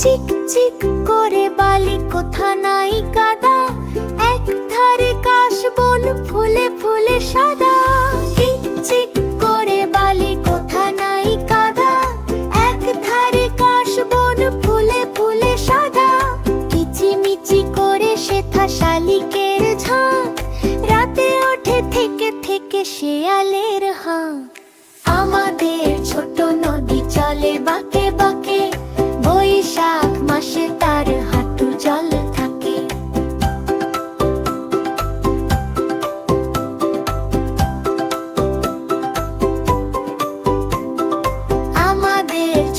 চিক চিক করে বালি, কোথা নাই কাদা এক ধারে কাশবন, ফুলে ফুলে সাদা। চিক চিক করে বালি, কোথা নাই কাদা এক ধারে কাশবন, ফুলে ফুলে সাদা। কিচিমিচি করে শেথা শালিকের রাতে ওঠে থেকে থেকে শেয়ালের হাঁক। আমাদের ছোট নদী চলে বাঁকে।